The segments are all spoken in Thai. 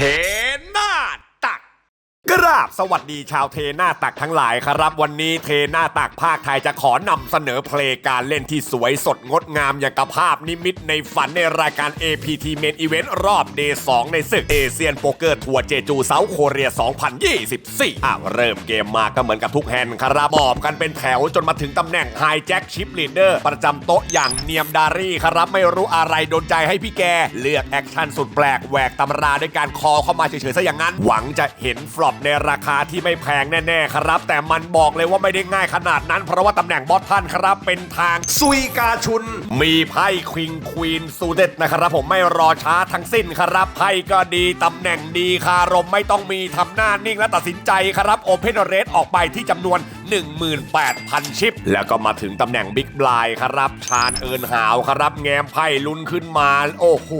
Okay. ราบสวัสดีชาวเทหน้าตักทั้งหลายครับ วันนี้เทหน้าตักภาคไทยจะขอนำเสนอเพลงการเล่นที่สวยสดงดงามอย่างกับภาพนิมิตในฝันในรายการ APT Main Event รอบ Day 2ในศึกเอเชียนโป๊กเกอร์ทัวร์เจจูเซาท์โคเรีย 2024อะเริ่มเกมมาก็เหมือนกับทุกแฮนด์ครับมอบกันเป็นแถวจนมาถึงตำแหน่งไฮแจ็คชิปลีดเดอร์ประจำโต๊ะอย่างเนียมดารี่ครับไม่รู้อะไรโดนใจให้พี่แก เลือกแอคชั่นสุดแปลกแหวกตำราด้วยการคอเข้ามาเฉยๆซะอย่างนั้นหวังจะเห็นฟลอปในราคาที่ไม่แพงแน่ๆครับ แต่มันบอกเลยว่าไม่ได้ง่ายขนาดนั้น เพราะว่าตำแหน่งบอสท่านครับ เป็นทางซุยกาชุน มีไพ่ควิงควีนซูเดตนะครับผมไม่รอช้าทั้งสิ้นครับไพ่ก็ดีตำแหน่งดีคารมไม่ต้องมีทำหน้านิ่งและตัดสินใจครับโอเพนเรสออกไปที่จำนวน 18,000 ชิป แล้วก็มาถึงตำแหน่งบิ๊กบลายครับชาญเอินหาวครับแงมไพ่ลุ้นขึ้นมา โอ้โห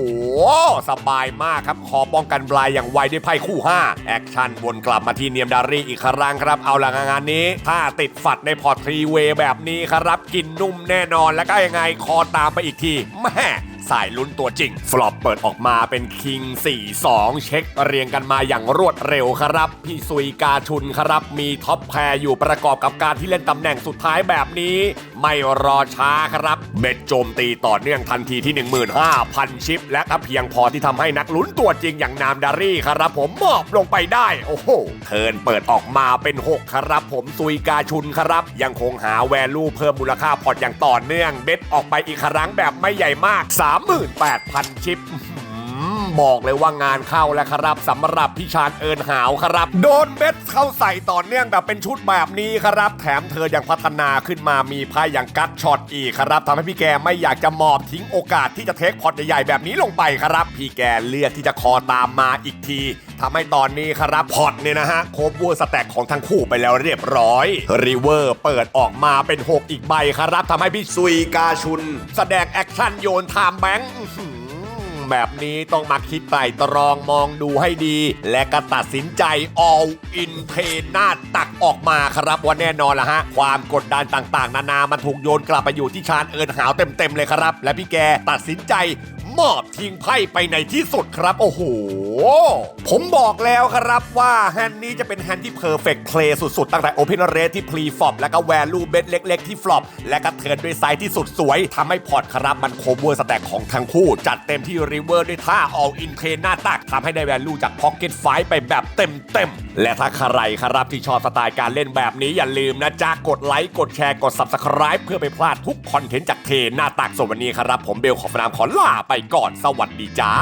สบายมากครับ ขอป้องกันบลายอย่างไวด้วยไพ่คู่ 5 แอคชั่นวนกลับมาที่เนียมดารี่อีกครั้งครับ เอาละงานนี้ ถ้าติดฝัดในพอร์ตทรีเวย์แบบนี้ครับ กินนุ่มแน่นอนแล้วก็ยังไงคอตามไปอีกทีแม่ สายลุ้นตัวจริง ฟลอปเปิดออกมาเป็นคิง 4-2 เช็คเรียงกันมาอย่างรวดเร็วครับ พี่ซุยกาชุนครับ มีท็อปแพรอยู่ประกอบกับการที่เล่นตำแหน่งสุดท้ายแบบนี้ ไม่รอช้าครับ เม็ดโจมตีต่อเนื่องทันทีที่ 15,000 ชิป และก็เพียงพอที่ทำให้นักลุ้นตัวจริงอย่างนามดารี่ครับผมมอบลงไปได้โอ้โหเทิร์นเปิดออกมาเป็น 6 ครับผมซุยกาชุนครับ ยังคงหาแวลูเพิ่มมูลค่าพอร์ตอย่างต่อเนื่องเบ็ดออกไปอีกครั้งแบบไม่ใหญ่มาก38,000 ชิป บอกเลยว่างานเข้าแล้วครับสำหรับพี่ชานเอินหาวครับ โดนเบ็ดเข้าใส่ต่อเนื่องแบบเป็นชุดแบบนี้ครับ แถมเธอยังพัฒนาขึ้นมามีไพ่อย่างกัดช็อตอีกครับทำให้พี่แกไม่อยากจะมอบทิ้งโอกาสที่จะเทคพอร์ตใหญ่ๆแบบนี้ลงไปครับ พี่แกเลือกที่จะคอตามมาอีกที ทำให้ตอนนี้ครับพอตเนี่ยนะฮะโคบวัวสแต็กของทั้งคู่ไปแล้วเรียบร้อยริเวอร์เปิดออกมาเป็น 6 อีกใบครับทำให้พี่ซุยกาชุน แสดงแอคชั่นโยนไทม์แบงค์แบบนี้ต้องมาคิดไตรตรองมองดูให้ดี และก็ตัดสินใจ all in เทหน้าตักออกมาครับว่าแน่นอนละฮะ ความกดดันต่างๆ นานามันถูกโยนกลับไปอยู่ที่ชาญเอิญหาวเต็มๆเลยครับ และพี่แกตัดสินใจมอบทิ้งไพ่ไปในที่สุดครับ โอ้โห ผมบอกแล้วครับว่าแฮนด์นี้จะเป็นแฮนด์ที่เพอร์เฟกต์เพลย์สุดๆ ตั้งแต่ Open r a t e ที่พรีฟอปแล้วก็แวลูเบ็ดเล็ก ๆ ที่ฟลอปและก็เทิร์นด้วยไซส์ที่สุดสวยทำให้พอร์ตครับมันโคเวอร์สแต็กของทั้งคู่ จัดเต็มที่ริเวอร์ด้วยท่า all in เพลหน้าตักทำให้ได้แวลูจาก Pocket ไฟไปแบบเต็มๆและถ้าใครครับที่ชอบสไตล์การเล่นแบบนี้อย่าลืมนะจ๊ะกดไลค์กดแชร์กด Subscribe เพื่อไปพลาดทุกคอนเทนต์จากเทหน้าตักส่วนวันนี้ครับผมเบลขอฟนามขอลาไปก่อนสวัสดีจ้า